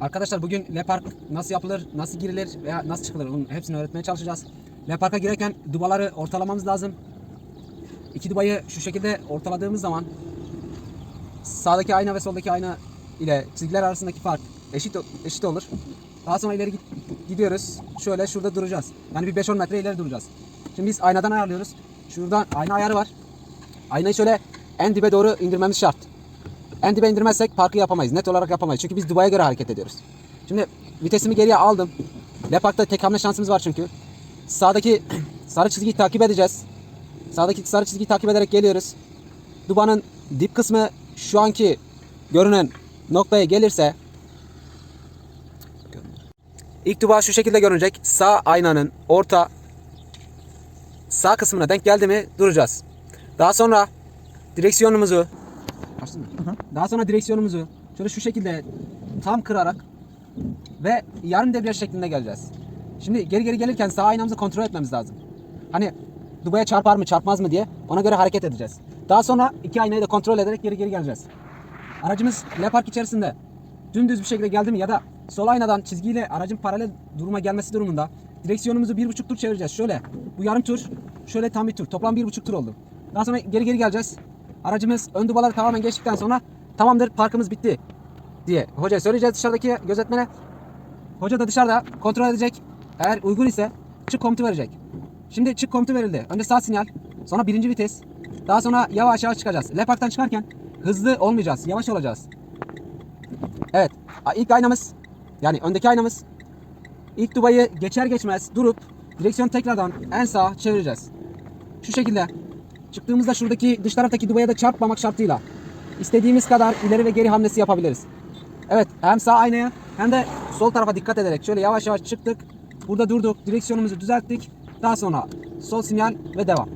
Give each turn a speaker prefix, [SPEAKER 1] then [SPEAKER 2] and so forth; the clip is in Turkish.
[SPEAKER 1] Arkadaşlar bugün Le Park nasıl yapılır, nasıl girilir veya nasıl çıkılır bunun hepsini öğretmeye çalışacağız. Le Park'a girerken dubaları ortalamamız lazım. İki dubayı şu şekilde ortaladığımız zaman sağdaki ayna ve soldaki ayna ile çizgiler arasındaki fark eşit eşit olur. Daha sonra ileri gidiyoruz. Şöyle şurada duracağız. Yani bir 5-10 metre ileri duracağız. Şimdi biz aynadan ayarlıyoruz. Şuradan ayna ayarı var. Aynayı şöyle en dibe doğru indirmemiz şart. En dibe indirmezsek parkı yapamayız. Net olarak yapamayız. Çünkü biz Dubai'ye göre hareket ediyoruz. Şimdi vitesimi geriye aldım. Le Park'ta tek hamle şansımız var çünkü. Sağdaki sarı çizgiyi takip edeceğiz. Sağdaki sarı çizgiyi takip ederek geliyoruz. Duba'nın dip kısmı şu anki görünen noktaya gelirse İlk duba şu şekilde görünecek. Sağ aynanın orta sağ kısmına denk geldi mi duracağız. Daha sonra direksiyonumuzu Açtın mı? Daha sonra direksiyonumuzu şöyle şu şekilde tam kırarak ve yarım debriyaj şeklinde geleceğiz. Şimdi geri geri gelirken sağ aynamızı kontrol etmemiz lazım. Hani dubaya çarpar mı çarpmaz mı diye ona göre hareket edeceğiz. Daha sonra iki aynayı da kontrol ederek geri geri geleceğiz. Aracımız L park içerisinde dümdüz bir şekilde geldi mi ya da sol aynadan çizgiyle aracın paralel duruma gelmesi durumunda direksiyonumuzu bir buçuk tur çevireceğiz. Şöyle bu yarım tur, şöyle tam bir tur. Toplam bir buçuk tur oldu. Daha sonra geri geri geleceğiz. Aracımız ön dubaları tamamen geçtikten sonra tamamdır parkımız bitti diye hocaya söyleyeceğiz dışarıdaki gözetmene. Hoca da dışarıda kontrol edecek. Eğer uygun ise çık komutu verecek. Şimdi çık komutu verildi. Önce sağ sinyal, sonra birinci vites. Daha sonra yavaş yavaş çıkacağız. Le parktan çıkarken hızlı olmayacağız, yavaş olacağız. Evet, ilk aynamız yani öndeki aynamız ilk dubayı geçer geçmez durup direksiyonu tekrardan en sağa çevireceğiz. Şu şekilde çıktığımızda şuradaki dış taraftaki dubaya da çarpmamak şartıyla istediğimiz kadar ileri ve geri hamlesi yapabiliriz. Evet hem sağ aynaya hem de sol tarafa dikkat ederek şöyle yavaş yavaş çıktık. Burada durduk, direksiyonumuzu düzelttik. Daha sonra sol sinyal ve devam.